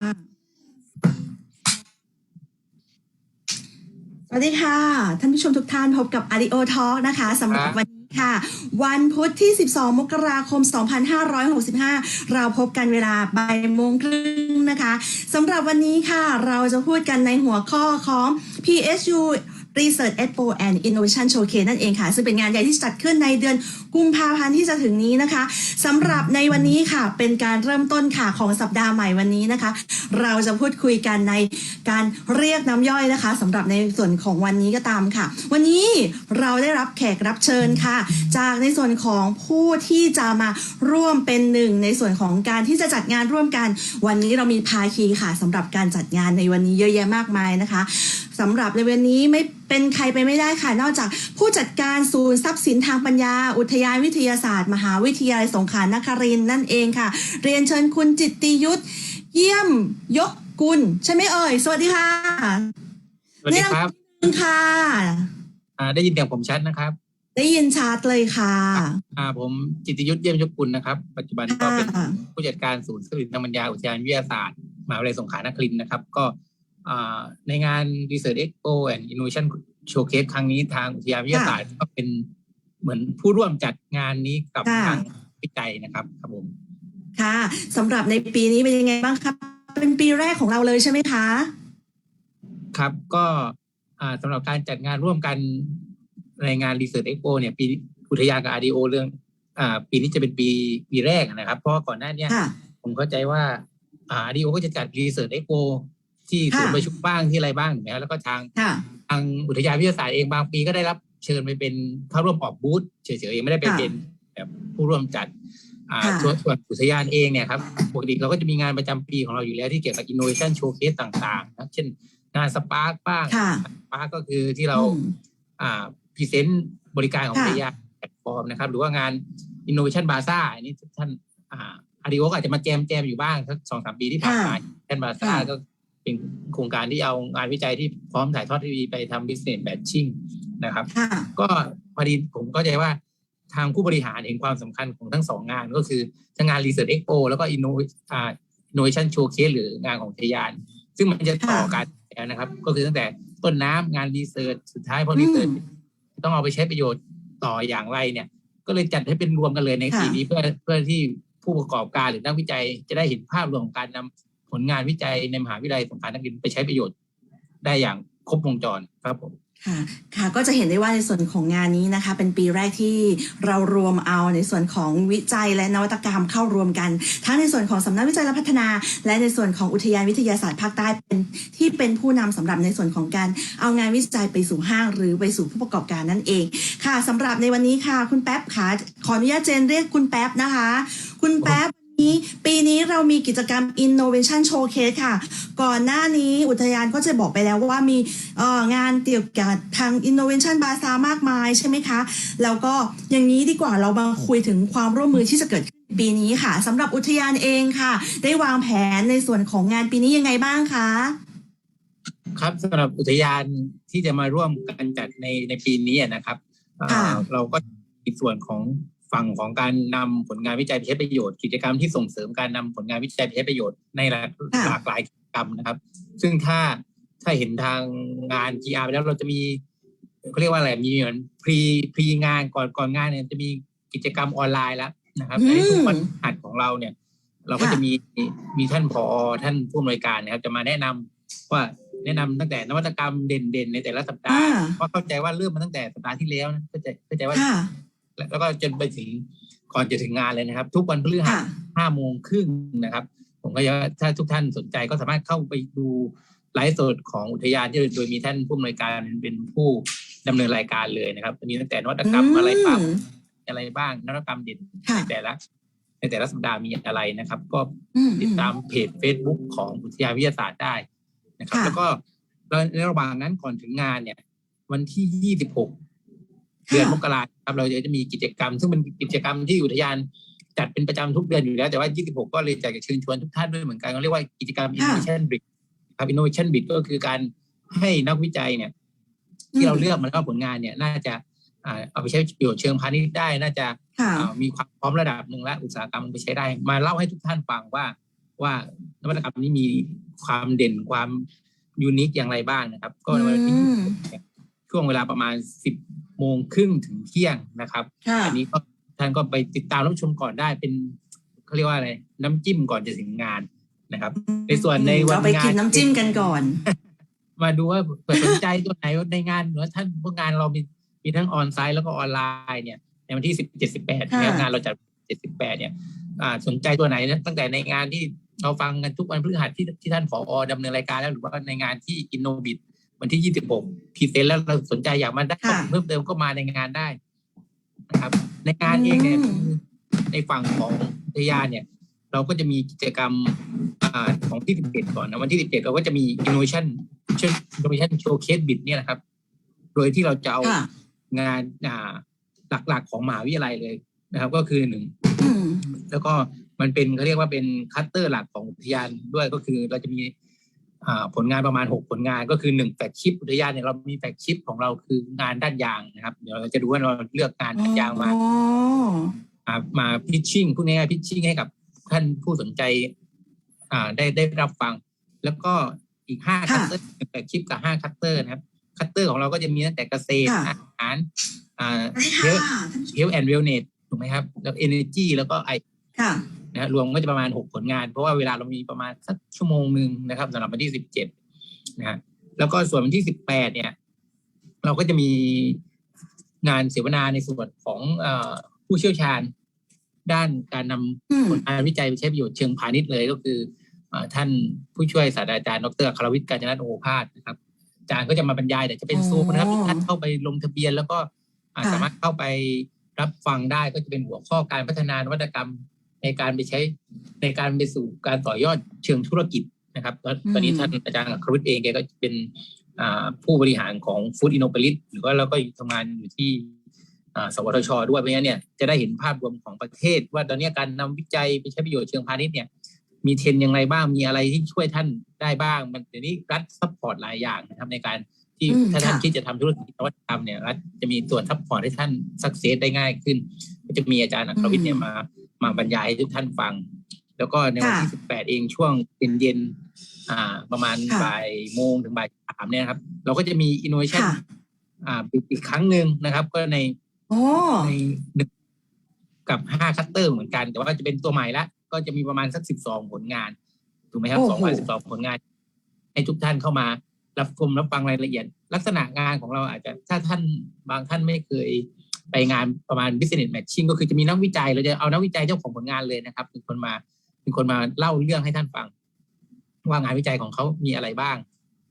สวัสดีค่ะ ท่านผู้ชมทุกท่านพบกับ a า i o Talk นะคะสำหรับครับวันนี้ค่ะ วันพุธที่ 12 มกราคม 2565 เราพบกันเวลาบ่ายโมงครึ่งนะคะสำหรับวันนี้ค่ะ เราจะพูดกันในหัวข้อของ PSU Research Expo and Innovation Showcase นั่นเองค่ะ ซึ่งเป็นงานใหญ่ที่จัดขึ้นในเดือนกุมภาพันธ์ที่จะถึงนี้นะคะสำหรับในวันนี้ค่ะ เป็นการเริ่มต้นค่ะของสัปดาห์ใหม่วันนี้นะคะ เราจะพูดคุยกันในการเรียกน้ำย่อยนะคะสำหรับในส่วนของวันนี้ก็ตามค่ะ วันนี้เราได้รับแขกรับเชิญค่ะ จากในส่วนของผู้ที่จะมาร่วมเป็นหนึ่งในส่วนของการที่จะจัดงานร่วมกัน วันนี้เรามีภาคีค่ะสำหรับการจัดงานในวันนี้เยอะแยะมากมายนะคะสำหรับในวันนี้ไม่เป็นใครไปไม่ได้ค่ะ นอกจากผู้จัดการศูนย์ทรัพย์สินทางปัญญาอุทยานวิทยาศาสตร์ มหาวิทยาลัยสงขลานครินทร์นั่นเองค่ะ เรียนเชิญคุณจิตติยุทธเยี่ยมยกกุลใช่ไหมเอ่ย สวัสดีค่ะสวัสดีครับค่ะอ่าได้ยินเสียงผมชัดนะครับ ได้ยินชัดเลยค่ะอ่าผมจิตรยุทธเยี่ยมยกกุลนะครับ ปัจจุบันก็เป็นค่ะผู้จัดการศูนย์สื่อทางปัญญาอุทยานวิทยาศาสตร์มหาวิทยาลัยสงขลานครินทร์นะครับ ก็อ่าในงาน Research Expo and Innovation Showcase ครั้งนี้ทางอุทยานวิทยาศาสตร์ก็เป็น เหมือนผู้ร่วมจัดงานนี้กับค่ะ ทางวิจัยนะครับครับผมค่ะสำหรับในปีนี้เป็นยังไงบ้างครับ เป็นปีแรกของเราเลยใช่ไหมคะ ครับก็อ่าสำหรับการจัดงานร่วมกันในงาน Research Expo เนี่ยปีอุทยานกับ RDO เรื่องอ่าปีนี้จะเป็นปีปีแรกนะครับ เพราะว่าก่อนหน้าเนี้ค่ะ ผมเข้าใจว่าอ่า RDO ก็จะจัด Research Expo ที่ค่ะ ศูนย์ประชุมบ้างที่อะไรบ้างถูกไหมครับแล้วก็ทางค่ะ ทางอุทยานวิทยาศาสตร์เองบางปีก็ได้รับ เชิญไปเป็นเข้าร่วมออกบูธเฉยๆยังไม่ได้ไปค่ะเป็นแบบผู้ร่วมจัดอ่าค่ะส่วนส่วนอุทยานเองเนี่ยครับปกติเราก็จะมีงานประจำปีของเราอยู่แล้วที่เกี่ยวกับ innovation showcase ต่างๆนะเช่นงานสปาร์กบ้างค่ะสปาร์กก็คือที่เราอืมอ่าพรีเซนต์บริการของค่ะอุทยานแพลตฟอร์มนะครับ หรือว่างาน innovation bazaar อันนี้ท่านอ่าอาริโออาจจะมาแจมแจมอยู่บ้างสักสองสามปีที่ผ่านมาท่านบาซ่าค่ะก็เป็นโครงการที่เอางานวิจัยที่พร้อมถ่ายทอดทีวีไปทำ business matching นะครับค่ะก็พอดีผมเข้าใจว่าทางผู้บริหารเห็นความสำคัญของทั้งสองงานก็คือทั้งงาน Research Expo แล้วก็ Inno- อ่า Innovation Showcase หรืองานของทยาน ซึ่งมันจะต่อกันแล้วนะครับ ก็คือตั้งแต่ต้นน้ำงาน Research สุดท้ายพอ Research ต้องเอาไปใช้ประโยชน์ต่ออย่างไรเนี่ย ก็เลยจัดให้เป็นรวมกันเลยในค่ะปีนี้เพื่อเพื่อที่ผู้ประกอบการหรือนักวิจัย จะได้เห็นภาพรวมของการนำผลงานวิจัยในมหาวิทยาลัยสงขลานครินทร์ไปใช้ประโยชน์ ได้อย่างครบวงจรครับผม ค่ะค่ะก็จะเห็นได้ว่าในส่วนของงานนี้นะคะเป็นปีแรกที่เรารวมเอาในส่วนของวิจัยและนวัตกรรมเข้ารวมกัน ทั้งในส่วนของสำนักวิจัยและพัฒนา และในส่วนของอุทยานวิทยาศาสตร์ภาคใต้เป็นที่เป็นผู้นำสำหรับในส่วนของการเอางานวิจัยไปสู่ห้าง หรือไปสู่ผู้ประกอบการนั่นเอง ค่ะสำหรับในวันนี้ค่ะคุณแป๊บค่ะขออนุญาตเจนเรียกคุณแป๊บนะคะ คุณแป๊บ นนี้ปีนี้เรามีกิจกรรม Innovation Showcase ค่ะ ก่อนหน้านี้อุทยานก็จะบอกไปแล้วว่ามีเอ่องานเกี่ยวกับทาง Innovation b a z a r มากมายใช่ไหมคะ แล้วก็อย่างนี้ดีกว่าเรามาคุยถึงความร่วมมือที่จะเกิดขึ้นปีนี้ค่ะสำหรับอุทยานเองค่ะ ได้วางแผนในส่วนของงานปีนี้ยังไงบ้างคะครับสำหรับอุทยานที่จะมาร่วมกันจัดในในปีนี้นะครับเอ่อค่ะเราก็มีส่วนของ ฝั่งของการนำผลงานวิจัยไปใช้ประโยชน์ กิจกรรมที่ส่งเสริมการนำผลงานวิจัยไปใช้ประโยชน์ในหลากหลากหลายกิจกรรมนะครับ ซึ่งถ้าถ้าเห็นทางงาน GR ไปแล้วเราจะมีเขาเรียกว่าอะไรมีเหมือนพรีพรีงานก่อนก่อนงานเนี่ยจะมีกิจกรรมออนไลน์แล้วนะครับอืมในทุกวันหัดของเราเนี่ย เราก็ค่ะจะมีมีท่านผอท่านผู้อำนวยการนะครับ จะมาแนะนำว่าแนะนำตั้งแต่นวัตกรรมเด่นๆในแต่ละสัปดาห์อ่าเพราะเข้าใจว่าเริ่มมาตั้งแต่สัปดาห์ที่แล้วนะเข้าใจเข้าใจว่าค่ะ แล้วก็จนไปถึงก่อนจะถึงงานเลยนะครับ ทุกวันพฤหัสค่ะห้าโมงครึ่งนะครับ ผมก็จะถ้าทุกท่านสนใจก็สามารถเข้าไปดูไลฟ์สดของอุทยานที่โดยมีท่านผู้อำนวยการเป็นผู้ดำเนินรายการเลยนะครับมีตั้งแต่นวัตกรรมอะไรบ้างอืมอะไรบ้างนวัตกรรมเด่นค่ะในแต่ละในแต่ละสัปดาห์มีอะไรนะครับ ก็อืมติดตามเพจ Facebook ของอุทยานวิทยาศาสตร์ได้นะครับค่ะแล้วก็ในระหว่างนั้นก่อนถึงงานเนี่ย วันที่ 26 เดือนมกราคมครับเราจะมีกิจกรรม ซึ่งเป็นกิจกรรมที่อุทยานจัดเป็นประจำทุกเดือนอยู่แล้ว แต่ว่า 26 ก็เลยอยากจะเชิญชวนทุกท่านด้วยเหมือนกันเขาเรียกว่ากิจกรรม Innovation Bridge ครับ Innovation Bridge ก็คือการให้นักวิจัยเนี่ย ที่เราเลือกมาแล้วก็ผลงานเนี่ย น่าจะอ่าเอาไปใช้ประโยชน์เชิงพาณิชย์ได้ น่าจะค่ะอ่ามีความพร้อมระดับหนึ่งและอุตสาหกรรมมันไปใช้ได้ มาเล่าให้ทุกท่านฟังว่า ว่านวัตกรรมนี้มีความเด่นความยูนิคอย่างไรบ้างนะครับ ก็ในวันที่อืมช่วงเวลาประมาณสิบ โมงครึ่งถึงเที่ยงนะครับค่ะอันนี้ก็ท่านก็ไปติดตามรับชมก่อนได้เป็นเขาเรียกว่าอะไรน้ำจิ้มก่อนจะถึงงานนะครับ ในส่วนในวันเราไปกินงานน้ำจิ้มกันก่อน มาดูว่าเปิดสนใจตัวไหนในงานหรือว่าท่านพวกงานเรามีมีทั้งออนไซต์แล้วก็ออนไลน์เนี่ยในวันที่สิบเจ็ดสิบแปดค่ะ งานเราจัดเจ็ดสิบแปดเนี่ยอ่าสนใจตัวไหนนะตั้งแต่ในงานที่เราฟังกันทุกวันพฤหัสที่ที่ท่านผอดำเนินรายการแล้วหรือว่าในงานที่อินโนบิท วันที่ยี่สิบหกพรีเซนต์แล้วเราสนใจอยากมาได้ข้อมูลเพิ่มเติมก็มาในงานได้นะครับ ในงานเองเนี่ยในฝั่งของอุทยานเนี่ย เราก็จะมีกิจกรรมอ่าของที่ 17 ก่อนนะวันที่ 17 เราก็จะมี innovation innovation showcase bit เนี่ยนะครับ โดยที่เราจะเอาค่ะ งานอ่าหลักๆของมหาวิทยาลัยเลยนะครับ ก็คือหนึ่ง อืม แล้วก็มันเป็นเขาเรียกว่าเป็นคัตเตอร์หลักของอุทยานด้วยก็คือเราจะมีอ่า ผลงานประมาณ 6 ผลงานก็คือหนึ่งแฟกชิปอุทยานเนี่ยเรามีแฟกชิปของเราคืองานด้านยางนะครับ เดี๋ยวเราจะดูว่าเราเลือกงานด้านยางมาอ๋อมามาพิชชิ่งพูดง่ายๆพิชชิ่งให้กับท่านผู้สนใจอ่าได้ได้รับฟัง แล้วก็อีกห้าคัตเตอร์แฟกชิปกับห้าคัตเตอร์นะครับคัตเตอร์ของเราก็จะมีตั้งแต่เกษตรอาหารอ่าเฮลเฮลแอนด์เวลเนสถูกไหมครับ แล้วเอเนจีแล้วก็ไอค่ะ นะฮะรวมก็จะประมาณหกผลงาน เพราะว่าเวลาเรามีประมาณสักชั่วโมงหนึ่งนะครับสำหรับวันที่สิบเจ็ดนะฮะแล้วก็ส่วนวันที่สิบแปดเนี่ย เราก็จะมีงานเสวนาในส่วนของเออผู้เชี่ยวชาญ ด้านการนำอืมผลงานวิจัยไปใช้ประโยชน์เชิงพาณิชย์เลยก็คือเอ่อท่านผู้ช่วยศาสตราจารย์ ดรอัครวิทย์กาญจนโอภาสนะครับอาจารย์ก็จะมาบรรยายแต่จะเป็นซูมนะครับที่ท่านเข้าไปลงทะเบียน แล้วก็อ่าสามารถเข้าไปรับฟังได้ก็จะเป็นหัวข้อการพัฒนานวัตกรรม ในการไปใช้ในการไปสู่การต่อยอดเชิงธุรกิจนะครับแล้วตอนนี้ท่านอาจารย์อัครวิทย์เองแกก็เป็นอ่าผู้บริหารของฟู้ดอินโนเปลิสหรือว่าเราก็ทำงานอยู่ที่อ่าสวทช ด้วยเพราะฉะนั้นเนี่ยจะได้เห็นภาพรวมของประเทศ ว่าตอนนี้การนำวิจัยไปใช้ประโยชน์เชิงพาณิชย์เนี่ยมีเทรนด์อย่างไรบ้างมีอะไรที่ช่วยท่านได้บ้าง มันเดี๋ยวนี้รัฐซัพพอร์ตหลายอย่างนะครับในการ ที่อืมถ้าท่านค่ะ คิดจะทำธุรกิจนวัตกรรมเนี่ยรัฐจะมีส่วนซัพพอร์ตให้ท่านสักเซสได้ง่ายขึ้น ก็จะมีอาจารย์อัครวิทย์เนี่ยมามาบรรยายให้ทุกท่านฟัง แล้วก็ในวันที่ 18 เองช่วงเย็นๆอ่าประมาณค่ะบ่ายโมงถึงบ่ายสามเนี่ยนะครับ เราก็จะมี innovation ค่ะ อ่าอีกครั้งหนึ่งนะครับ ก็ใน โอ้ ในหนึ่งกับห้าคัตเตอร์เหมือนกัน แต่ว่าจะเป็นตัวใหม่ละก็จะมีประมาณสักสิบสองผลงาน ถูกไหมครับสองพันสิบสองผลงาน ให้ทุกท่านเข้ามา รับชมรับฟังรายละเอียด ลักษณะงานของเราอาจจะถ้าท่านบางท่านไม่เคยไปงานประมาณ business matching ก็คือจะมีนักวิจัยเราจะเอานักวิจัยเจ้าของผลงานเลยนะครับเป็นคนมาเป็นคนมาเล่าเรื่องให้ท่านฟัง ว่างานวิจัยของเขามีอะไรบ้าง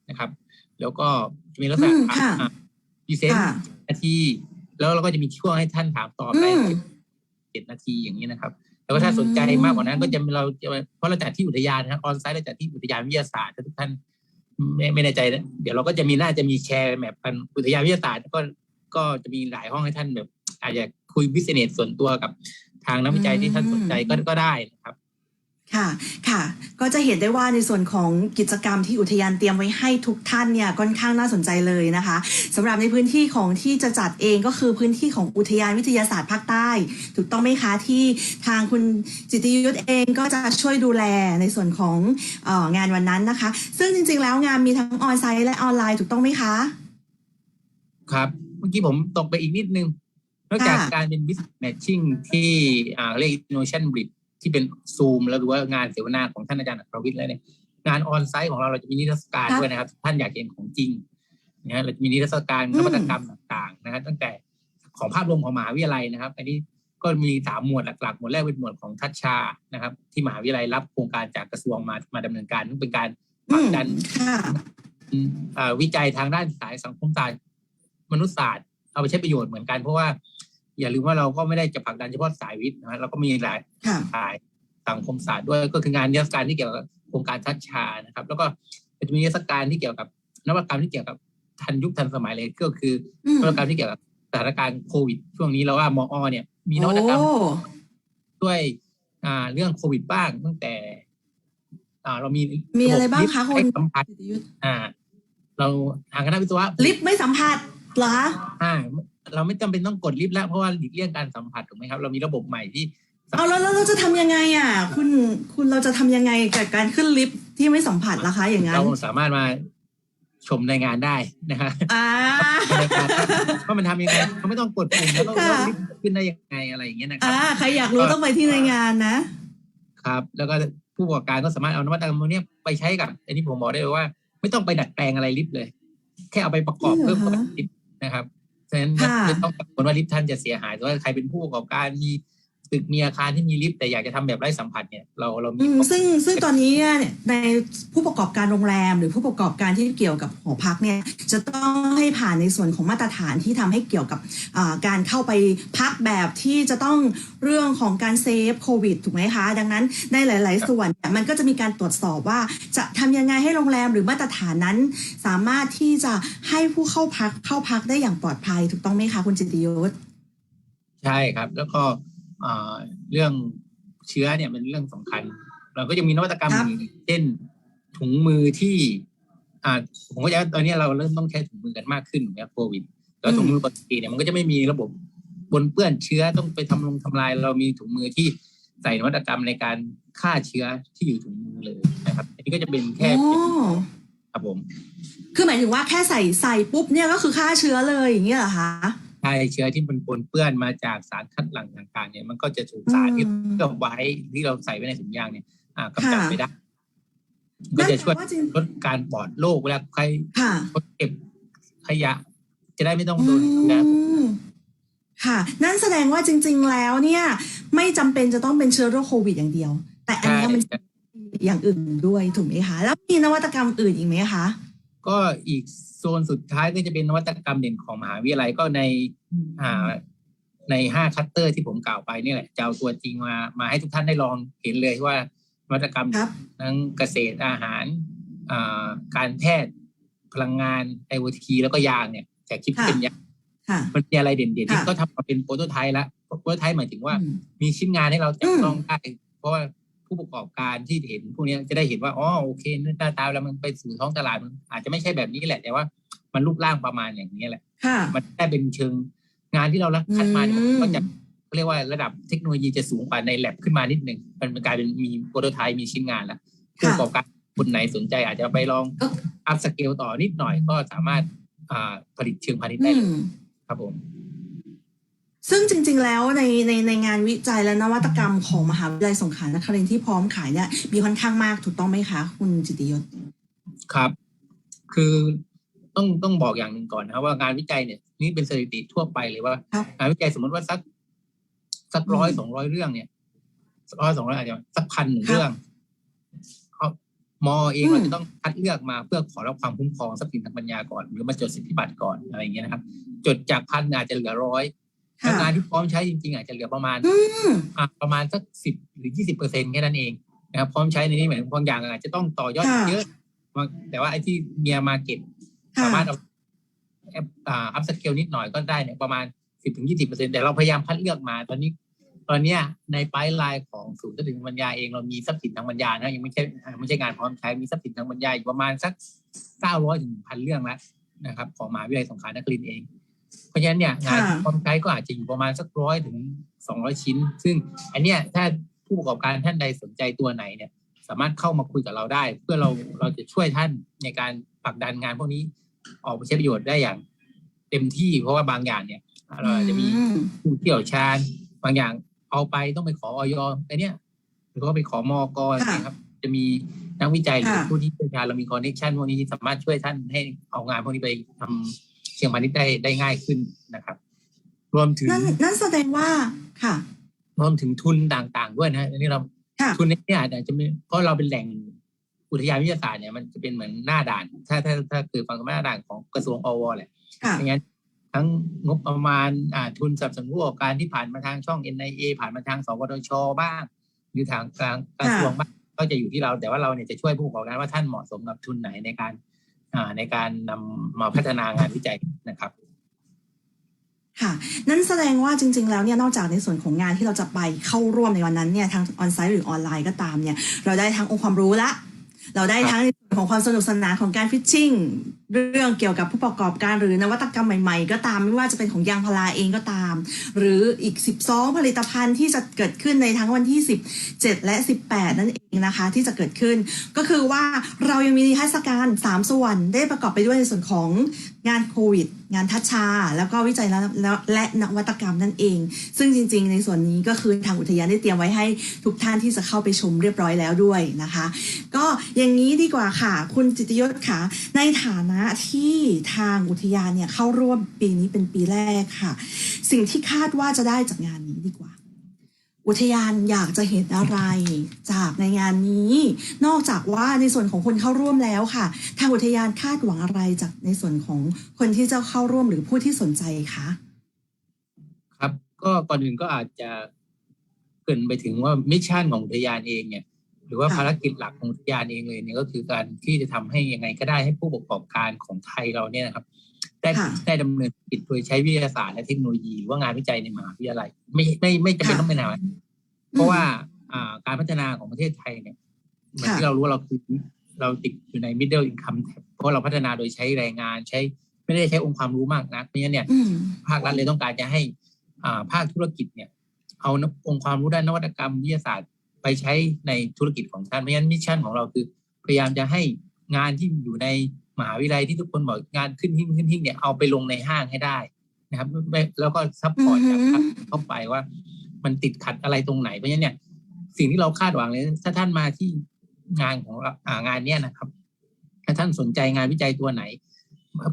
นะครับ แล้วก็จะมีลักษณะอืมค่ะพรีเซนต์ค่ะนาที แล้วเราก็จะมีช่วงให้ท่านถามตอบอืได้มเจ็ดนาทีอย่างนี้นะครับแล้วก็ถ้าสนใจมากกว่านั้นก็จะเราจะเพราะเราจัดที่อุทยานนะครับออนไซต์เราจัดที่อุทยานวิทยาศาสตร์ถ้าทุกท่าน ไม่ไม่แน่ใจนะเดี๋ยวเราก็จะมีน่าจะมีแชร์แบบพันอุทยานวิทยาศาสตร์ก็ก็จะมีหลายห้องให้ท่านแบบ อาจจะคุยบิสเนสส่วนตัวกับทางนักวิจัยที่ท่านสนใจก็ก็ได้นะครับ ค่ะค่ะ ก็จะเห็นได้ว่าในส่วนของกิจกรรมที่อุทยานเตรียมไว้ให้ทุกท่านเนี่ยค่อนข้างน่าสนใจเลยนะคะสำหรับในพื้นที่ของที่จะจัดเองก็คือพื้นที่ของอุทยานวิทยาศาสตร์ภาคใต้ ถูกต้องไหมคะที่ทางคุณจิตติยุทธเองก็จะช่วยดูแลในส่วนของเอองานวันนั้นนะคะ ซึ่งจริงๆแล้วงานมีทั้งออนไซต์และออนไลน์ถูกต้องไหมคะ ครับเมื่อกี้ผมตกไปอีกนิดนึงนอกจากค่ะการเป็น business matching ที่อ่าเรียก innovation bridge ที่เป็นซูมแล้วหรือว่างานเสวนาของท่านอาจารย์อัครวิทย์แล้วเนี่ยงานออนไซต์ของเราเราจะมีนิทรรศการด้วยนะครับ ท่านอยากเห็นของจริงนะฮะเราจะมีนิทรรศการอืมนวัตกรรมต่างๆนะฮะตั้งแต่ของภาพรวมของมหาวิทยาลัยนะครับ อันนี้ก็มีสามหมวดหลักๆหมวดแรกเป็นหมวดของทัชชานะครับ ที่มหาวิทยาลัยรับโครงการจากกระทรวงมามาดำเนินการซึ่งเป็นการผลักดันค่ะอืมอ่าวิจัยทางด้านสายสังคมศาสตร์มนุษยศาสตร์เอาไปใช้ประโยชน์เหมือนกันเพราะว่า อย่าลืมว่าเราก็ไม่ได้จะผลักดันเฉพาะสายวิทย์นะฮะเราก็มีหลายค่ะสายสังคมศาสตร์ด้วยก็คืองานนิทรรศการที่เกี่ยวกับโครงการทัชชานะครับ แล้วก็จะมีนิทรรศการที่เกี่ยวกับนวัตกรรมที่เกี่ยวกับทันยุคทันสมัยเลยก็คืออืมนวัตกรรมที่เกี่ยวกับสถานการณ์โควิด ช่วงนี้เราว่ามอเนี่ย มีนวัตกรรมโอ้ด้วยอ่าเรื่องโควิดบ้างตั้งแต่อ่าเรามีมีอะไรบ้างคะคุณให้สัมผัสจิตติยุทธอ่า เราทางคณะวิศวะลิฟต์ไม่สัมผัสเหรอคะอ่า เราไม่จำเป็นต้องกดลิฟต์แล้วเพราะว่าหลีกเลี่ยงการสัมผัสถูกไหมครับ เรามีระบบใหม่ที่เอาแล้วแล้วเราจะทำยังไงอะ คุณคุณเราจะทำยังไงกับการขึ้นลิฟต์ที่ไม่สัมผัสล่ะคะ อย่างนั้นเราสามารถมาชมในงานได้นะฮะอ่าในการว่ามันทำยังไงเขาไม่ต้องกดปุ่มแล้วเราค่ะเราลิฟต์ขึ้นได้ยังไงอะไรอย่างเงี้ยนะครัอ่าบ ใครอยากรู้ต้องไปที่ในงานนะ ครับแล้วก็ผู้ประกอบการก็สามารถเอานวัตกรรมพวกเนี้ยไปใช้กับ อันนี้ผมบอกได้เลยว่า ไม่ต้องไปดัดแปลงอะไรลิฟต์เลย แค่เอาไปประกอบจริเพิ่งมเหรอเข้าคะไปลิฟต์นะครับ ฉะนั้นค่ะไม่ต้องกังวลว่าลิฟต์ท่านจะเสียหายแต่ว่าใครเป็นผู้ประกอบการมี ตึกมีอาคารที่มีลิฟต์แต่อยากจะทำแบบไร้สัมผัสเนี่ยเราเรามีอืมซึ่งซึ่งตอนนี้เนี่ยในผู้ประกอบการโรงแรม หรือผู้ประกอบการที่เกี่ยวกับหอพักเนี่ยจะต้องให้ผ่านในส่วนของมาตรฐานที่ทำให้เกี่ยวกับอ่าการเข้าไปพักแบบที่จะต้องเรื่องของการเซฟโควิดถูกไหมคะ ดังนั้นในหลาย ๆ ส่วนเนี่ยมันก็จะมีการตรวจสอบว่าจะทำยังไงให้โรงแรมหรือมาตรฐานนั้น สามารถที่จะให้ผู้เข้าพักเข้าพักได้อย่างปลอดภัยถูกต้องไหมคะคุณจิตติยศใช่ครับ แล้วก็อ่า เรื่องเชื้อเนี่ยเป็นเรื่องสำคัญ เราก็ยังมีนวัตกรรมครับอื่นเช่นถุงมือที่อ่าผมก็จะตอนนี้เราเริ่มต้องใช้ถุงมือกันมากขึ้นนะครับโควิดแล้วถุงมือปกติเนี่ยมันก็จะไม่มีระบบบนเปื้อนเชื้อต้องไปทำลงทำลาย เรามีถุงมือที่ใส่นวัตกรรมในการฆ่าเชื้อที่อยู่ถุงมือเลยนะครับอันนี้ก็จะเป็นแค่อ๋อครับผม คือหมายถึงว่าแค่ใส่ใส่ปุ๊บเนี่ยก็คือฆ่าเชื้อเลยอย่างเงี้ยเหรอคะ ใช่เชื้อที่มันปนเปื้อนมาจากสารคัดหลั่งต่างๆเนี่ยมันก็จะถูกสารที่อืมเราไว้ที่เราใส่ไว้ในถุงยางเนี่ยอ่ากำจัดค่ะไปได้ก็จะช่วยนั่นแปลว่าจริงลดการปลอดโรคเวลาใครค่ะคนเก็บขยะ จะได้ไม่ต้องอืโดนนะมค่ะ นั่นแสดงว่าจริง ๆ แล้วเนี่ย ไม่จำเป็นจะต้องเป็นเชื้อโรคโควิดอย่างเดียว แต่อันใช่เนี้ยมันอย่างอื่นด้วยถูกไหมคะ แล้วมีนวัตกรรมอื่นอีกไหมคะ ก็อีกโซนสุดท้ายก็จะเป็นนวัตกรรมเด่นของมหาวิทยาลัยก็ในอ่าในห้าคัตเตอร์ที่ผมกล่าวไปนี่แหละจะเอาตัวจริงมามาให้ทุกท่านได้ลองเห็นเลยว่านวัตกรรมครับทั้งเกษตรอาหารอ่าการแพทย์พลังงานไอโอทีแล้วก็ยางเนี่ยแต่คิดค่ะเป็นยางค่ะมันมีอะไรเด่นๆที่ค่ะเขาทำมาเป็นโปรโตไทป์แล้วโปรโตไทป์หมายถึงว่าอืมมีชิ้นงานให้เราจับอืมต้องได้เพราะว่า ผู้ประกอบการที่เห็นพวกเนี้ยจะได้เห็นว่าอ๋อโอเคหน้าตาแล้วมันไปสู่ท้องตลาดมันอาจจะไม่ใช่แบบนี้แหละ แต่ว่ามันรูปร่างประมาณอย่างนี้แหละค่ะมันได้เป็นเชิงงานที่เราคัดมาเนี่ยอืมก็จะเขาเรียกว่าระดับเทคโนโลยีจะสูงกว่าในแลบขึ้นมานิดนึงมันกลายเป็นมีโปรโตไทป์มีชิ้นงานแล้วผู้ประกอบการคนไหนสนใจอาจจะไปลองก็อัพสเกลต่อนิดหน่อยก็สามารถอ่าผลิตเชิงพาณิชย์ได้อืเลยมครับผม ซึ่งจริงๆ แล้วในในในงานวิจัยและนวัตกรรมของมหาวิทยาลัยสงขลานครินทร์ที่พร้อมขายเนี่ยมีค่อนข้างมากถูกต้องไหมคะ คุณจิตติยศครับ คือต้องต้องบอกอย่างหนึ่งก่อนนะครับว่างานวิจัยเนี่ยนี่เป็นสถิติทั่วไปเลยว่าครับงานวิจัยสมมติว่าสักสักอืมร้อยสองร้อยเรื่องเนี่ยสักร้อยสองร้อยอาจจะสักพันหนึ่งครับเรื่องเขามอเองอืมเราจะต้องคัดเลือกมาเพื่อขอรับความคุ้มครองทรัพย์สินทางปัญญาก่อน หรือมาจดสิทธิบัตรก่อนอะไรอย่างเงี้ยนะครับ จดจากพันอาจจะเหลือร้อย แล้วค่ะงานที่พร้อมใช้จริง ๆ อาจจะเหลือประมาณอืมอะประมาณสักสิบหรือยี่สิบเปอร์เซ็นแค่นั้นเองนะครับพร้อมใช้ในนี้หมายถึงบางอย่างอาจจะต้องต่อยอดค่ะเยอะบางแต่ว่าไอ้ที่เมียมาเก็ตค่ะสามารถเอาแอปอ่าอัพสเกลนิดหน่อยก็ได้เนี่ยประมาณสิบถึงยี่สิบเปอร์เซ็นแต่เราพยายามคัดเลือกมาตอนนี้ ตอนเนี้ยในไพไลน์ของศูนย์ทรัพย์สินทางปัญญาเองเรามีทรัพย์สินทางปัญญานะยังไม่ใช่อ่าไม่ใช่งานพร้อมใช้มีทรัพย์สินทางปัญญาอยู่ประมาณสักเก้าร้อยถึงพันเรื่องแล้วนะครับ ของมหาวิทยาลัยสงขลานครินทร์เอง เพราะฉะนั้นเนี่ยงานค่ะพร้อมใช้ก็อาจจะอยู่ประมาณสักร้อยถึงสองร้อยชิ้น ซึ่งอันเนี้ยถ้าผู้ประกอบการท่านใดสนใจตัวไหนเนี่ย สามารถเข้ามาคุยกับเราได้ เพื่อเราเราจะช่วยท่านในการผลักดันงานพวกนี้ออกไปใช้ประโยชน์ได้อย่างเต็มที่เพราะว่าบางอย่างเนี่ย เราอาจจะมีอืมผู้เชี่ยวชาญบางอย่างเอาไปต้องไปขอออยแต่เนี้ยหรือว่าไปขอมอกรค่ะนะครับ จะมีนักวิจัยหรือค่ะผู้ที่เชี่ยวชาญเรามีคอนเนคชันพวกนี้ที่สามารถช่วยท่านให้เอางานพวกนี้ไปทำ เชียงพาณิชย์ได้ได้ง่ายขึ้นนะครับ รวมถึงนั่นนั่นแสดงว่าค่ะ รวมถึงทุนต่างๆ ด้วยนะอันนี้เราค่ะทุนนี้เนี่ยอาจจะไม่เพราะเราเป็นแหล่งอุทยานวิทยาศาสตร์เนี่ยมันจะเป็นเหมือนหน้าด่าน ถ้าถ้าถ้าคือฟังคำว่าหน้าด่านของกระทรวงอวแหละค่ะอย่างนั้นทั้งงบประมาณอ่าทุนสนับสนุนผู้ประกอบการที่ผ่านมาทางช่อง NIA ผ่านมาทางสวทชบ้าง หรือทางกลางกระทรวงบ้างก็จะอยู่ที่เราแต่ว่าเราเนี่ยจะช่วยผู้ประกอบการว่าท่านเหมาะสมกับทุนไหนในการอ่า ในการนำมาพัฒนางานวิจัยนะครับค่ะ นั่นแสดงว่าจริง ๆ แล้วเนี่ยนอกจากในส่วนของงานที่เราจะไปเข้าร่วมในวันนั้นเนี่ยทางออนไซต์หรือออนไลน์ก็ตามเนี่ยเราได้ทั้งองค์ความรู้ละ เราได้ทั้ง ของความสนุกสนานของการฟิชชิ่งเรื่องเกี่ยวกับผู้ประกอบการหรือนวัตกรรมใหม่ๆ ก็ตามไม่ว่าจะเป็นของยางพาราเองก็ตาม หรืออีก 12 ผลิตภัณฑ์ที่จะเกิดขึ้นในทั้งวันที่ 17 และ 18 นั่นเองนะคะที่จะเกิดขึ้น ก็คือว่าเรายังมีนิทรรศการ 3 ส่วนได้ประกอบไปด้วยในส่วนของ งานโควิด งานทัชชา แล้วก็วิจัยและและและนวัตกรรมนั่นเอง ซึ่งจริง ๆ ในส่วนนี้ก็คือทางอุทยานได้เตรียมไว้ให้ทุกท่านที่จะเข้าไปชมเรียบร้อยแล้วด้วยนะคะ ก็อย่างนี้ดีกว่าค่ะ คุณจิตยศค่ะ ในฐานะที่ทางอุทยานเนี่ยเข้าร่วมปีนี้เป็นปีแรกค่ะ สิ่งที่คาดว่าจะได้จากงานนี้ดีกว่า อุทยานอยากจะเห็นอะไรจากในงานนี้ นอกจากว่าในส่วนของคนเข้าร่วมแล้วค่ะ ทางอุทยานคาดหวังอะไรจากในส่วนของคนที่จะเข้าร่วมหรือผู้ที่สนใจคะครับ ก็ก่อนอื่นก็อาจจะเกรินไปถึงว่ามิชชั่นของอุทยานเองเนี่ย หรือว่าค่ะภารกิจหลักของอุทยานเองเลยเนี่ยก็คือการที่จะทำให้ยังไงก็ได้ให้ผู้ประกอบการของไทยเราเนี่ยนะครับ ได้ค่ะ ได้ดำเนินธุรกิจโดยใช้วิทยาศาสตร์และเทคโนโลยีหรือว่างานวิจัยในมหาวิทยาลัย ไม่ไม่ไม่จำเป็นต้องเป็นอะไรเพราะว่าอ่าการพัฒนาของประเทศไทยเนี่ยเหมือนค่ะ ที่เรารู้ว่าเราคือเราติดอยู่ใน middle income tab เพราะเราพัฒนาโดยใช้แรงงานใช้ไม่ได้ใช้องค์ความรู้มากนะเพราะฉะนั้นเนี่ย อืม ภาครัฐเลยต้องการจะให้อ่าภาคธุรกิจเนี่ย เอาองค์ความรู้ด้านนวัตกรรมวิทยาศาสตร์ไปใช้ในธุรกิจของท่านเพราะฉะนั้นมิชชั่นของเราคือ พยายามจะให้งานที่อยู่ใน มหาวิทยาลัยที่ทุกคนบอกงานขึ้นหิ้งขึ้นหิ้งเนี่ยเอาไปลงในห้างให้ได้นะครับไม่แล้วก็ซัพพอร์ตจากภาคเข้าไปว่า มันติดขัดอะไรตรงไหนเพราะฉะนั้นเนี่ย สิ่งที่เราคาดหวังเลยถ้าท่านมาที่งานของเราอ่างานเนี้ยนะครับ ถ้าท่านสนใจงานวิจัยตัวไหน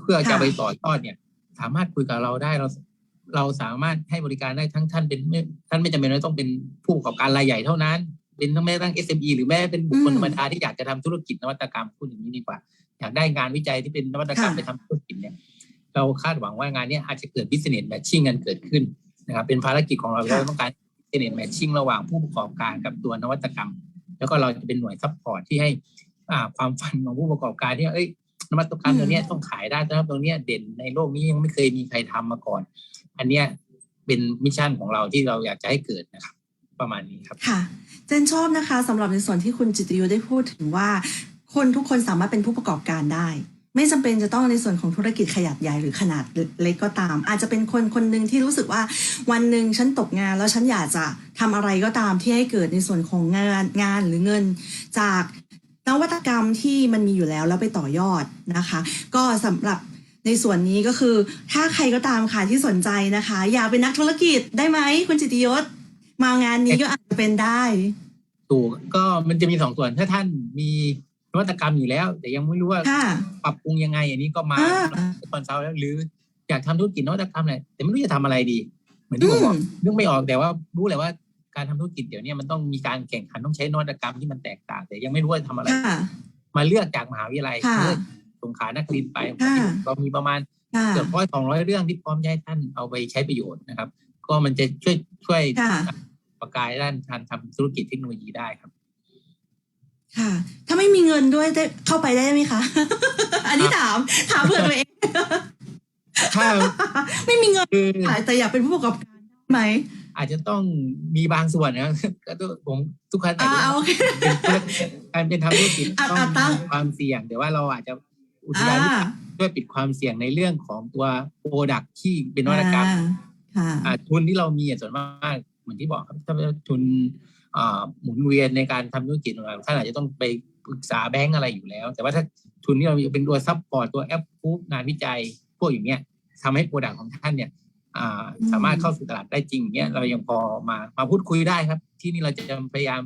เพื่อจะค่ะไปต่อยอดเนี่ย สามารถคุยกับเราได้เราเราสามารถให้บริการได้ทั้งท่านเป็นไม่ท่านไม่จำเป็นว่าต้องเป็นผู้ประกอบการรายใหญ่เท่านั้น เป็นทั้งแม้กระทั่ง SME หรือแม้เป็นบุคคลอืมธรรมดาที่อยากจะทำธุรกิจนวัตกรรมพูดอย่างนี้ดีกว่า อยากได้งานวิจัยที่เป็นนวัตกรรมค่ะไปทำธุรกิจเนี่ยเราคาดหวังว่างานเนี้ยอาจจะเกิด business matching กันเกิดขึ้นนะครับเป็นภารกิจของเราค่ะเราต้องการ business matching ระหว่างผู้ประกอบการกับตัวนวัตกรรม แล้วก็เราจะเป็นหน่วยซัพพอร์ตที่ให้อ่าความฝันของผู้ประกอบการที่ว่าเอ้ยนวัตกรรมตัวเนี้ยต้องขายได้นะครับตัวเนี้ยเด่นในโลกนี้ยังไม่เคยมีใครทำมาก่อน อันเนี้ยเป็นมิชชั่นของเราที่เราอยากจะให้เกิดนะครับ ประมาณนี้ครับค่ะเจนชอบนะคะสำหรับในส่วนที่คุณจิตรยุได้พูดถึงว่า คนทุกคนสามารถเป็นผู้ประกอบการได้ ไม่จำเป็นจะต้องในส่วนของธุรกิจขนาดใหญ่หรือขนาดเล็กก็ตาม อาจจะเป็นคนคนหนึ่งที่รู้สึกว่าวันหนึ่งฉันตกงาน แล้วฉันอยากจะทำอะไรก็ตามที่ให้เกิดในส่วนของงานงานหรือเงินจากนวัตกรรมที่มันมีอยู่แล้วแล้วไปต่อยอดนะคะ ก็สำหรับในส่วนนี้ก็คือถ้าใครก็ตามค่ะที่สนใจนะคะ อยากเป็นนักธุรกิจได้ไหมคุณจิตรยศ มางานนี้ก็อาจจะเป็นได้ ถูกก็มันจะมีสองส่วนถ้าท่านมี วัตกรรมอยู่แล้ว แต่ยังไม่รู้ว่าค่ะปรับปรุงยังไง อันนี้ก็มาอ่าคอนซัลท์แล้ว หรืออยากทำธุรกิจนวัตกรรมแหละแต่ไม่รู้จะทำอะไรดี เหมือนที่ผมบอกอืมนึกไม่ออกแต่ว่ารู้แหละว่าการทำธุรกิจเดี๋ยวนี้มันต้องมีการแข่งขันต้องใช้นวัตกรรมที่มันแตกต่าง แต่ยังไม่รู้ว่าจะทำอะไรค่ะมาเลือกจากมหาวิทยาลัยค่ะเลือกสงขลานครินทร์ไปค่ะเรามีประมาณค่ะเกือบร้อยสองร้อยเรื่องที่พร้อมจะให้ท่านเอาไปใช้ประโยชน์นะครับ ก็มันจะช่วยช่วยค่ะประกายด้านการทำธุรกิจเทคโนโลยีได้ครับ ค่ะ ถ้าไม่มีเงินด้วยได้เข้าไปได้ไหมคะ อันนี้ถามถามเพื่อตัวเอง ถ้าไม่มีเงินคือค่ะแต่อยากเป็นผู้ประกอบการได้ไหมอาจจะต้องมีบางส่วนนะครับก็ต้องผมทุกครั้งอ่าโอเคการเป็นทำธุรกิจอะต้องอะตั้งมีความเสี่ยง แต่ว่าเราอาจจะอุทอ่ายานช่วยปิดความเสี่ยงในเรื่องของตัวโปรดักที่เป็นนวัตกรรมค่ะอ่าทุนที่เรามีอะส่วนมากเหมือนที่บอกครับถ้าเป็นทุนอ่า หมุนเวียนในการทำธุรกิจของเราท่านอาจจะต้องไปปรึกษาแบงก์อะไรอยู่แล้ว แต่ว่าถ้าทุนที่เรามีเป็นตัวซัพพอร์ตตัวแอปพูงานวิจัย พวกอย่างเงี้ยทำให้โปรดักของท่านเนี่ยอ่าอืมสามารถเข้าสู่ตลาดได้จริงเงี้ยเรายังพอมามาพูดคุยได้ครับ ที่นี่เราจะพยายาม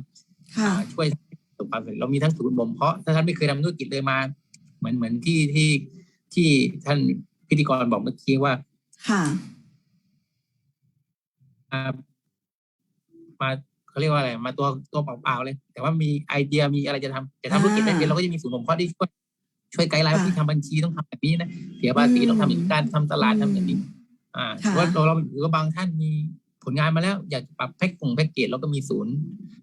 ค่ะอ่าช่วยประสบความสำเร็จเรามีทั้งศูนย์บ่มเพาะถ้าท่านไม่เคยทำธุรกิจเลยมา เหมือนเหมือนที่ที่ที่ท่านพิธีกรบอกเมื่อกี้ว่า ค่ะมามา เขาเรียกว่าอะไรมาตัวตัวเปล่าๆเลย แต่ว่ามีไอเดียมีอะไรจะทำแต่ทำธุรกิจไม่เป็นเราก็จะมีศูนย์บ่มเพาะที่ช่วยช่วยไกด์ไลน์ว่าค่ะที่ทำบัญชีต้องทำแบบนี้นะเสียภาษีอืมต้องทำอย่างนี้การทำตลาดทำอย่างนี้ อ่าค่ะหรือว่าเราเราหรือว่าบางท่านมีผลงานมาแล้ว อยากจะปรับแพ็คกงแพ็กเกจเราก็มีศูนย์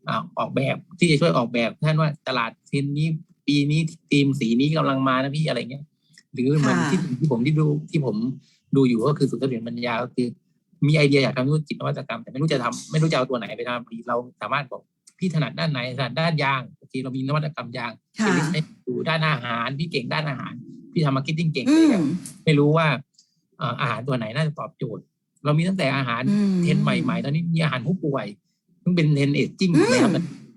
อ่าออกแบบที่จะช่วยออกแบบท่านว่าตลาดเทรนด์นี้ปีนี้ทีมสีนี้กำลังมานะพี่อะไรเงี้ย หรือเหมือนค่ะที่ที่ผมที่ดูที่ผมดูอยู่ก็คือสุนทรเรียนปัญญาก็คือ มีไอเดียอยากทำธุรกิจนวัตกรรม แต่ไม่รู้จะทำไม่รู้จะเอาตัวไหนไปทำดีเราสามารถบอกพี่ถนัดด้านไหนถนัดด้านยางโอเคเรามีนวัตกรรมยางค่ะพี่ให้ดูด้านอาหารพี่เก่งด้านอาหาร พี่ทำมาร์เก็ตติ้งเก่งอืเลยมไม่รู้ว่าเอ่ออาหารตัวไหนน่าจะตอบโจทย์ เรามีตั้งแต่อาหารอืมเทรนด์ใหม่ๆตอนนี้มีอาหารผู้ป่วยซึ่งเป็นเทรนด์เอจจิ้งอืมนะครับ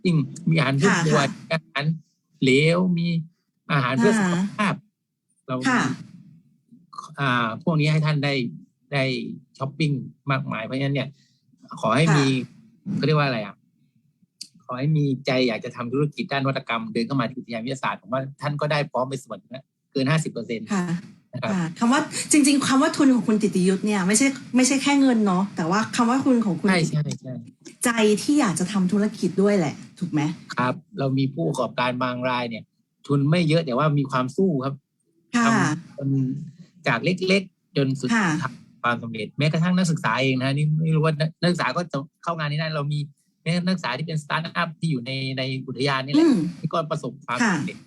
จริงมีอาหารผู้ค่ะป่วยอาหารเหลวมีอาหารเพื่อสุขค่ะภาพ เราค่ะอ่าพวกนี้ให้ท่านได้ ได้ช้อปปิ้งมากมาย เพราะฉะนั้นเนี่ย ขอให้ค่ะมีเขาเรียกว่าอะไรอะขอให้มีใจอยากจะทำธุรกิจด้านนวัตกรรม เดินเข้ามาที่อุทยานวิทยาศาสตร์ผมว่าท่านก็ได้พร้อมไปส่วนหนึ่งแล้วเกินห้าสิบเปอร์เซ็นต์ค่ะนะครับค่ะคำว่าจริง ๆคำว่าทุนของคุณติติยุทธเนี่ยไม่ใช่ไม่ใช่แค่เงินเนาะแต่ว่าคำว่าทุนของคุณใช่ใช่ใช่ใจที่อยากจะทำธุรกิจด้วยแหละ ถูกไหมครับ เรามีผู้ประกอบการบางรายเนี่ย ทุนไม่เยอะแต่ว่ามีความสู้ครับค่ะทำจนจากเล็กๆ จนสุดค่ะทำ ความสำเร็จแม้กระทั่งนักศึกษาเองนะนี่ไม่รู้ว่านักนักศึกษาก็จะเข้างานนี้ได้เรามีแม้นักศึกษาที่เป็นสตาร์ทอัพที่อยู่ในในอุทยานนี่แหอืละมที่ก็ประสบความค่ะสำเร็จ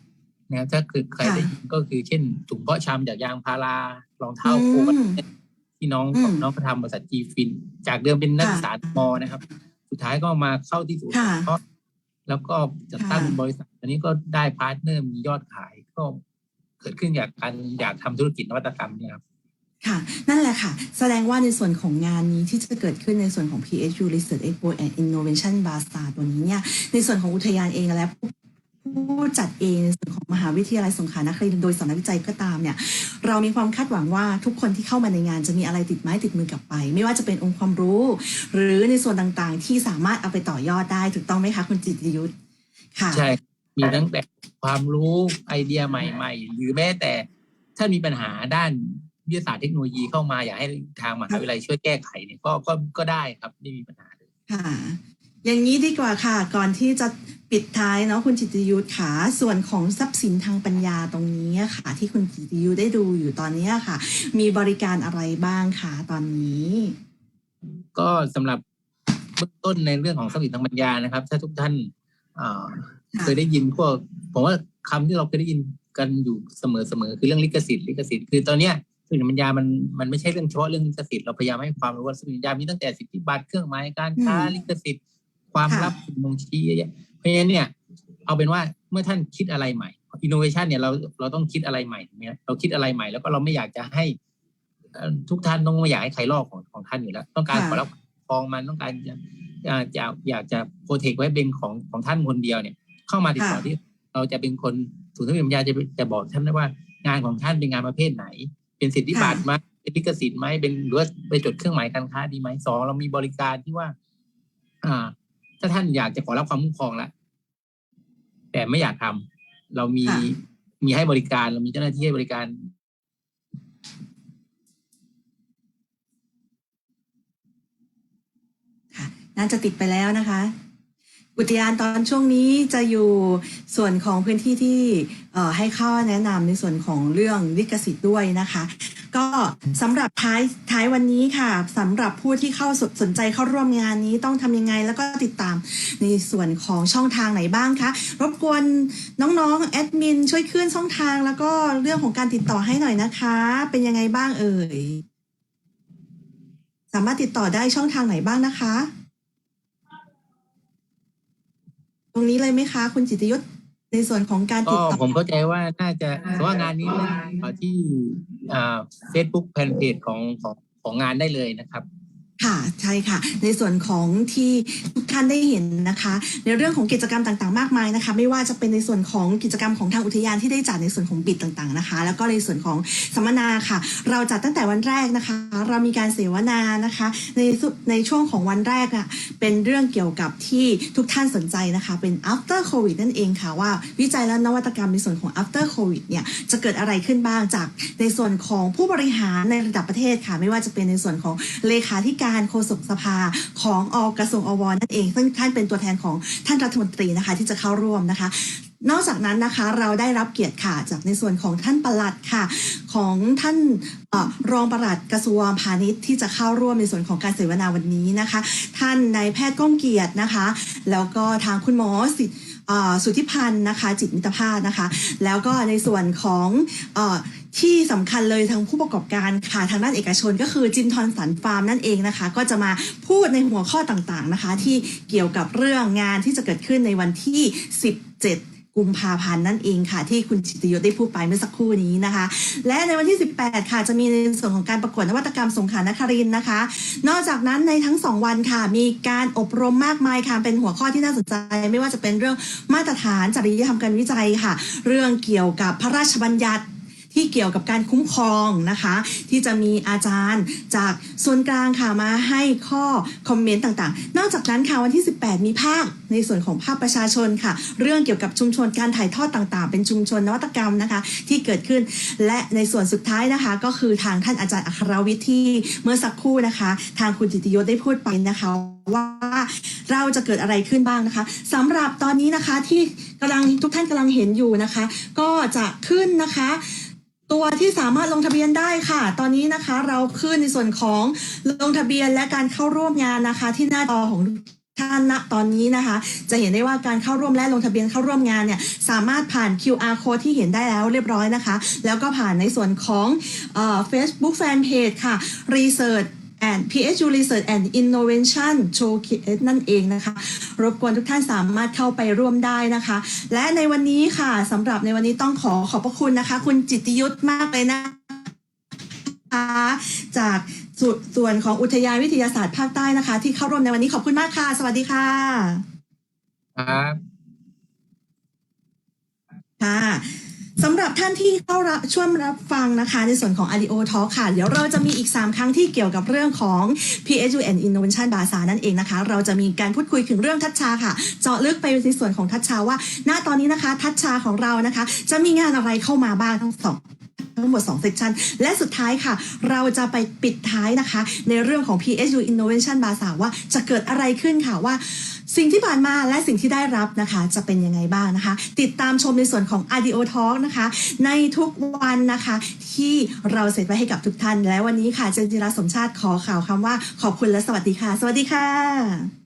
นะครับถ้าคือใครค่ะได้ยินก็คือเช่นถุงเพาะชำจากยางพารารองเท้าอืมโคบันที่น้องอืมน้องเขาทำบริษัทจีฟิน จากเดิมเป็นนักศึกษามอนะครับ สุดท้ายก็มาเข้าที่ศูนย์ค่ะเพาะแล้วก็จัดตั้งค่ะบริษัทอันนี้ก็ได้พาร์ทเนอร์มียอดขายก็เกิดขึ้นจากการอยากทำธุรกิจนวัตกรรมเนี่ยครับ ค่ะ นั่นแหละค่ะ แสดงว่าในส่วนของงานนี้ที่จะเกิดขึ้นในส่วนของ PSU Research Expo and Innovation Bazaar ตัวนี้เนี่ย ในส่วนของอุทยานเองและผู้จัดเองในส่วนของมหาวิทยาลัยสงขลานครินทร์โดยสำนักวิจัยก็ตามเนี่ย เรามีความคาดหวังว่าทุกคนที่เข้ามาในงานจะมีอะไรติดไม้ติดมือกลับไป ไม่ว่าจะเป็นองค์ความรู้ หรือในส่วนต่างๆ ที่สามารถเอาไปต่อยอดได้ถูกต้องไหมคะคุณจิตยุทธค่ะใช่มีตั้งแต่ความรู้ไอเดียใหม่ ๆ หรือแม้แต่ถ้ามีปัญหาด้าน วิทยาศาสตร์เทคโนโลยีเข้ามา อยากให้ทางมหาวิทยาลัยช่วยแก้ไขเนี่ยก็ก็ก็ได้ครับไม่มีปัญหาเลยค่ะอย่างนี้ดีกว่าค่ะ ก่อนที่จะปิดท้ายเนาะคุณจิตรยุทธค่ะส่วนของทรัพย์สินทางปัญญาตรงนี้ค่ะ ที่คุณจิตรยุทธได้ดูอยู่ตอนนี้ค่ะ มีบริการอะไรบ้างคะตอนนี้ ก็สำหรับเบื้องต้นในเรื่องของทรัพย์สินทางปัญญานะครับ ถ้าทุกท่านเอ่อค่ะเคยได้ยินพวกผมว่าคำที่เราเคยได้ยินกันอยู่เสมอเสมอคือเรื่องลิขสิทธิ์ลิขสิทธิ์คือตอนเนี้ยทรัพย์ สินทางปัญญามันมันไม่ใช่เรื่องเฉพาะเรื่องลิขสิทธิ์เราพยายามให้ความรู้ว่าทรัพย์สินทางปัญญามีตั้งแต่สิทธิบัตรเครื่องหมายการค้าอืมลิขสิทธิ์ ความค่ะลับสิ่งบ่งชี้เยอะแยะเพราะฉะนั้นเนี่ย เอาเป็นว่าเมื่อท่านคิดอะไรใหม่อินโนเวชันเนี่ยเราเราต้องคิดอะไรใหม่เนี่ยเราคิดอะไรใหม่ แล้วก็เราไม่อยากจะให้เอ่อทุกท่านต้องไม่อยากให้ใครลอกของของท่านอยู่แล้ว ต้องการค่ะขอรับครองมันต้องการจะอยากจะอยากจะโปรเทคไว้เป็นของของท่านคนเดียวเนี่ย เข้ามาติดต่อที่เราจะเป็นคนศูนย์ทรัพยปัญญาจะจะบอกท่านได้ว่างานของท่านเป็นงานประเภทไหน เป็นสิทธิบัตรไหมเป็นลิขสิทธิ์ไหมเป็นหรือว่าไปจดเครื่องหมายการค้าดีไหมสองเรามีบริการที่ว่า อ่า ถ้าท่านอยากจะขอรับความคุ้มครองละแต่ไม่อยากทำเรามีค่ะมีให้บริการเรามีเจ้าหน้าที่ให้บริการค่ะน่าจะติดไปแล้วนะคะ อุทยานตอนช่วงนี้จะอยู่ส่วนของพื้นที่ที่ให้ข้อแนะนำในส่วนของเรื่องลิขสิทธิ์ด้วยนะคะ ก็สำหรับท้ายท้ายวันนี้ค่ะสำหรับผู้ที่เข้าสสนใจเข้าร่วมงานนี้ต้องทำยังไงแล้วก็ติดตามในส่วนของช่องทางไหนบ้างคะรบกวนน้องๆแอดมินช่วยขึ้นช่องทางแล้วก็เรื่องของการติดต่อให้หน่อยนะคะ เป็นยังไงบ้างเอ่ยสามารถติดต่อได้ช่องทางไหนบ้างนะคะ ตรงนี้เลยไหมคะ คุณจิตรยุทธในส่วนของการติก็ดต่อผมเข้าใจว่าน่าจะแต่ว่างานนี้เอ่อที่เฟซบุ๊กแฟนเพจของของของงานได้เลยนะครับ ค่ะใช่ค่ะ ในส่วนของที่ทุกท่านได้เห็นนะคะ ในเรื่องของกิจกรรมต่างๆ มากมายนะคะ ไม่ว่าจะเป็นในส่วนของกิจกรรมของทางอุทยานที่ได้จัดในส่วนของบิดต่างๆนะคะ แล้วก็ในส่วนของสัมมนาค่ะ เราจัดตั้งแต่วันแรกนะคะ เรามีการเสวนานะคะ ในในช่วงของวันแรกอะเป็นเรื่องเกี่ยวกับที่ทุกท่านสนใจนะคะ เป็น after covid นั่นเองค่ะว่า วิจัยและนวัตกรรมในส่วนของ after covid เนี่ยจะเกิดอะไรขึ้นบ้างจากในส่วนของผู้บริหารในระดับประเทศค่ะ ไม่ว่าจะเป็นในส่วนของเลขาธิการโฆษกสภาของอกระทรวงอวนั่นเองซึ่งท่านเป็นตัวแทนของท่านรัฐมนตรีนะคะที่จะเข้าร่วมนะคะนอกจากนั้นนะคะเราได้รับเกียรติค่ะจากในส่วนของท่านประหลัดค่ะ ของท่านอรองปลัดกระทรวงพาณิชย์ที่จะเข้าร่วมในส่วนของการเสวนาวันนี้นะคะ ท่านนายแพทย์ก้องเกียรตินะคะ แล้วก็ทางคุณหมอสิเอ่อสุทธิพันธ์นะคะ จิตมิตรภาพนะคะ แล้วก็ในส่วนของอ ที่สำคัญเลยทางผู้ประกอบการค่ะทางด้านเอกชนก็คือจิมทอนสันฟาร์มนั่นเองนะคะ ก็จะมาพูดในหัวข้อต่างๆนะคะ ที่เกี่ยวกับเรื่องงานที่จะเกิดขึ้นในวันที่ 17กุมภาพันธ์นั่นเองค่ะ ที่คุณจิตยศได้พูดไปเมื่อสักครู่นี้นะคะ และในวันที่ 18 ค่ะ จะมีในส่วนของการประกวดนวัตกรรมสงขลานครินนะคะ นอกจากนั้นในทั้ง 2 วันค่ะ มีการอบรมมากมายค่ะ เป็นหัวข้อที่น่าสนใจ ไม่ว่าจะเป็นเรื่องมาตรฐานจริยธรรมการวิจัยค่ะ เรื่องเกี่ยวกับพระราชบัญญัติ ที่เกี่ยวกับการคุ้มครองนะคะ ที่จะมีอาจารย์จากส่วนกลางค่ะมาให้ข้อคอมเมนต์ต่างๆ นอกจากนั้นค่ะวันที่ 18 มีภาคในส่วนของภาคประชาชนค่ะ เรื่องเกี่ยวกับชุมชนการถ่ายทอดต่างๆ เป็นชุมชนนวัตกรรมนะคะ ที่เกิดขึ้นและในส่วนสุดท้ายนะคะ ก็คือทางท่านอาจารย์อัครวิทย์ที่เมื่อสักครู่นะคะ ทางคุณจิติยศได้พูดไปนะคะว่าเราจะเกิดอะไรขึ้นบ้างนะคะสำหรับตอนนี้นะคะที่กำลังทุกท่านกำลังเห็นอยู่นะคะ ก็จะขึ้นนะคะ ตัวที่สามารถลงทะเบียนได้ค่ะ ตอนนี้นะคะเราขึ้นในส่วนของลงทะเบียนและการเข้าร่วมงานนะคะ ที่หน้าจอของท่านณตอนนี้นะคะ จะเห็นได้ว่าการเข้าร่วมและลงทะเบียนเข้าร่วมงานเนี่ยสามารถผ่าน QR code ที่เห็นได้แล้วเรียบร้อยนะคะ แล้วก็ผ่านในส่วนของเอ่อ Facebook Fanpage ค่ะ Research and PSU Research and Innovation Showcase นั่นเองนะคะ รบกวนทุกท่านสามารถเข้าไปร่วมได้นะคะ และในวันนี้ค่ะสำหรับในวันนี้ต้องขอขอบพระคุณนะคะ คุณจิตติยุทธมากเลยนะคะจากสส่วนของอุทยานวิทยาศาสตร์ภาคใต้นะคะ ที่เข้าร่วมในวันนี้ขอบคุณมากค่ะ สวัสดีค่ะครับค่ะ สำหรับท่านที่เข้ารับช่วงรับฟังนะคะ ในส่วนของ Audio Talk ค่ะ เดี๋ยวเราจะมีอีก 3 ครั้งที่เกี่ยวกับเรื่องของ PSU and Innovation b a z a r นั่นเองนะคะ เราจะมีการพูดคุยถึงเรื่องทัชชาค่ะ เจาะลึกไปในส่วนของทัชชาว่า ณตอนนี้นะคะ ทัชชาของเรานะคะ จะมีงานอะไรเข้ามาบ้างทั้งสองทั้งหมด2เซสชันและสุดท้ายค่ะ เราจะไปปิดท้ายนะคะ ในเรื่องของ PSU Innovation b a z a r ว่าจะเกิดอะไรขึ้นค่ะว่า สิ่งที่ผ่านมาและสิ่งที่ได้รับนะคะจะเป็นยังไงบ้างนะคะ ติดตามชมในส่วนของ a d i o Talk นะคะ ในทุกวันนะคะ ที่เราเสร็จไว้ให้กับทุกท่าน และวันนี้ค่ะเจนจิราสมชาติขอข่าวคำว่าขอบคุณและสวัสดีค่ะ สวัสดีค่ะ